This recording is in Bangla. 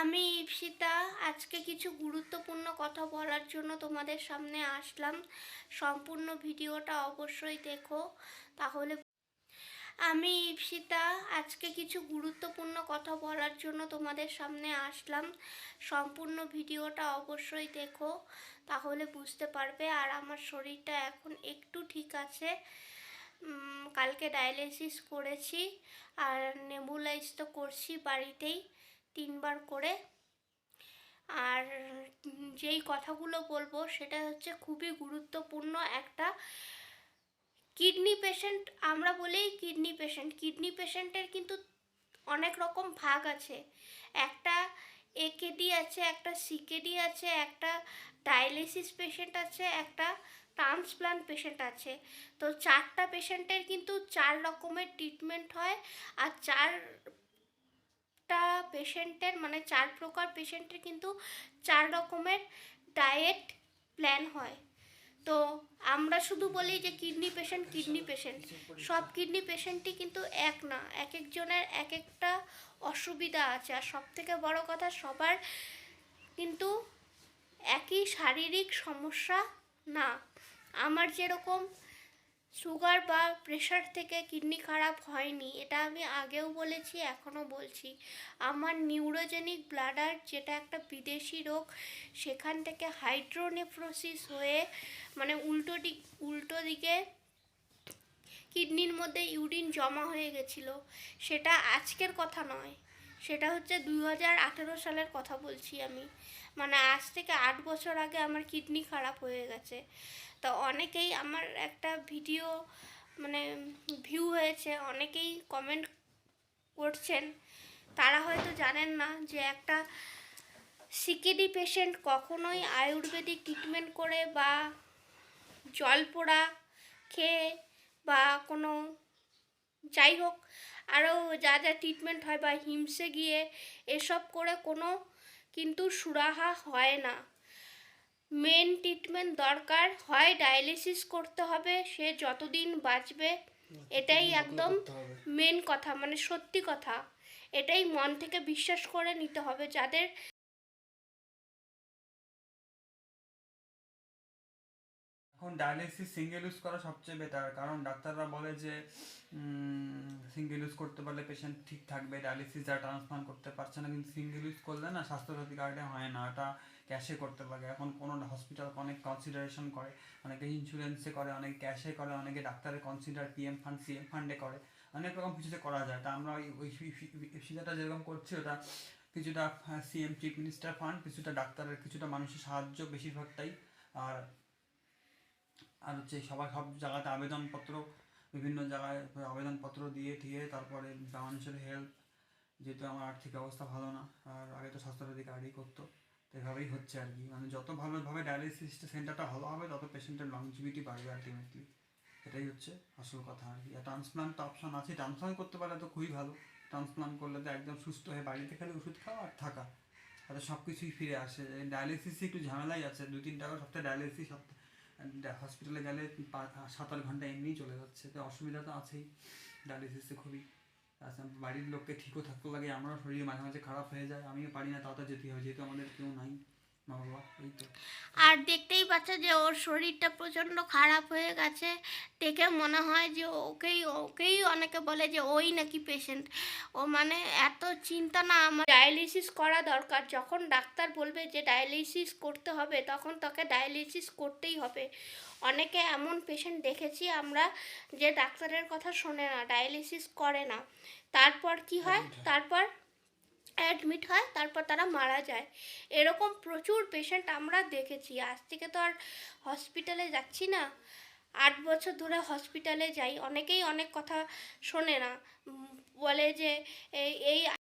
আমি ইপসিতা আজকে কিছু গুরুত্বপূর্ণ কথা বলার জন্য তোমাদের সামনে আসলাম। সম্পূর্ণ ভিডিওটা অবশ্যই দেখো। তাহলে আমি ইপসিতা আজকে কিছু গুরুত্বপূর্ণ কথা বলার জন্য তোমাদের সামনে আসলাম। সম্পূর্ণ ভিডিওটা অবশ্যই দেখো, তাহলে বুঝতে পারবে। আর আমার শরীরটা এখন একটু ঠিক আছে। কালকে ডায়ালিসিস করেছি, আর নেবুলাইজ তো করছি বাড়িতেই। তিনবার করে। আর যেই কথাগুলো বলব সেটা হচ্ছে খুবই গুরুত্বপূর্ণ একটা কিডনি পেশেন্ট, আমরা বলেই কিডনি পেশেন্ট। কিডনি পেশেন্টের কিন্তু অনেক রকম ভাগ আছে। একটা একেডি আছে, একটা সিকেডি আছে, একটা ডায়ালিসিস পেশেন্ট আছে, একটা ট্রান্সপ্লান্ট পেশেন্ট আছে। তো চারটা পেশেন্টের কিন্তু চার রকমের ট্রিটমেন্ট হয়, আর চারটা পেশেন্টের মানে চার প্রকার পেশেন্টের কিন্তু চার রকমের ডায়েট প্ল্যান হয়। তো আমরা শুধু বলি যে কিডনি পেশেন্ট কিডনি পেশেন্ট। সব কিডনি পেশেন্টই কিন্তু এক না, এক একজনের এক একটা অসুবিধা আছে। আর সব থেকে বড় কথা, সবার কিন্তু একই শারীরিক সমস্যা না। আমার যেরকম সুগার বা প্রেশার থেকে কিডনি খারাপ হয়নি, এটা আমি আগেও বলেছি, এখনও বলছি। আমার নিউরোজেনিক ব্লাডার, যেটা একটা বিদেশি রোগ, সেখান থেকে হাইড্রোনেফ্রোসিস হয়ে মানে উল্টো দিক উল্টো দিকে কিডনির মধ্যে ইউরিন জমা হয়ে গেছিল। সেটা আজকের কথা নয়। সেটা হচ্ছে দুই হাজার আঠেরো সালের কথা বলছি আমি। মানে আজ থেকে আট বছর আগে আমার কিডনি খারাপ হয়ে গেছে। তো অনেকেই আমার একটা ভিডিও মানে ভিউ হয়েছে, অনেকেই কমেন্ট করছেন। তারা হয়তো জানেন না যে একটা সিকিডি পেশেন্ট কখনোই আয়ুর্বেদিক ট্রিটমেন্ট করে বা জল পোড়া খেয়ে বা কোনো যাই হোক আরও যা যা ট্রিটমেন্ট হয় বা হিমসে গিয়ে এসব করে কোনো কিন্তু সুরাহা হয় না। মেন ট্রিটমেন্ট দরকার হয় ডায়ালিসিস করতে হবে সে যতদিন বাঁচবে এটাই একদম মেন কথা মানে সত্যি কথা। এটাই মন থেকে বিশ্বাস করে নিতে হবে যাদের এখন ডায়ালিসিস সিঙ্গেল ইউজ করা সবচেয়ে বেটার কারণ ডাক্তাররা বলে যে সিঙ্গেল ইউজ করতে পারলে পেশেন্ট ঠিক থাকবে ডায়ালিসিস যারা ট্রান্সপ্লান্ট করতে পারছে না, কিন্তু সিঙ্গেল ইউজ করলে না স্বাস্থ্যসাথী কার্ডে হয় না, ওটা ক্যাশে করতে লাগে এখন কোনো হসপিটাল অনেক কনসিডারেশন করে, অনেকে ইন্স্যুরেন্সে করে, অনেকে ক্যাশে করে, অনেকে ডাক্তারের কনসিডার পিএম ফান্ড সিএম ফান্ডে করে। অনেক রকম কিছুতে করা যায়। তা আমরা ওই সেটা যেরকম করছি, ওটা কিছুটা সিএম চিফ মিনিস্টার ফান্ড কিছুটা ডাক্তারের, কিছুটা মানুষের সাহায্য বেশিরভাগটাই, আর আর হচ্ছে সবাই সব জায়গাতে আবেদনপত্র, বিভিন্ন জায়গায় আবেদনপত্র দিয়ে দিয়ে তারপরে মানুষের হেল্প যেহেতু আমার আর্থিক অবস্থা ভালো না, আর আগে তো স্বাস্থ্যসাথী কার্ডই করতো, তো এভাবেই হচ্ছে আর কি। মানে যত ভালোভাবে ডায়ালিসিস সেন্টারটা ভালো হবে, তত পেশেন্টের লংজিভিটি বাড়বে আলটিমেটলি এটাই হচ্ছে আসল কথা আর কি। আর ট্রান্সপ্লান্ট অপশন আছে ট্রান্সপ্লান্ট করতে পারলে তো খুবই ভালো। ট্রান্সপ্লান্ট করলে তো একদম সুস্থ হয়ে বাড়িতে খালি ওষুধ খাওয়া আর থাকা। তাতে সব কিছুই ফিরে আসে। ডায়ালিসিসে একটু ঝামেলাই আছে দু তিন টাকা সপ্তাহে ডায়ালিসিস সপ্তাহে হসপিটালে গেলে পা- সাত আট ঘণ্টা এমনিই চলে যাচ্ছে। তো অসুবিধা তো আছেই। ডায়ালিসিসে খুবই। আচ্ছা বাড়ির লোককে ঠিকও থাকতে লাগে। আমারও শরীর মাঝে মাঝে খারাপ হয়ে যায়। আমিও পারি না তাড়াতাড়ি যেতে হয় যেহেতু আমাদের কেউ নাই। আর দেখতেই পাচ্ছ যে ওর শরীরটা প্রচণ্ড খারাপ হয়ে গেছে। দেখে মনে হয় যে ওকেই ওকেই অনেকে বলে যে ওই নাকি পেশেন্ট ও মানে এত চিন্তা না আমার। ডায়ালিসিস করা দরকার। যখন ডাক্তার বলবে যে ডায়ালিসিস করতে হবে তখন তাকে ডায়ালিসিস করতেই হবে। অনেকে এমন পেশেন্ট দেখেছি আমরা যে ডাক্তারের কথা শোনে না ডায়ালিসিস করে না। তারপর কি হয়? তারপর অ্যাডমিট হয়, তারপর তারা মারা যায়। এরকম প্রচুর পেশেন্ট আমরা দেখেছি। আজ থেকে তো আর হসপিটালে যাচ্ছি না। আট বছর ধরে হসপিটালে যাই। অনেকেই অনেক কথা শোনে না। বলে যে এই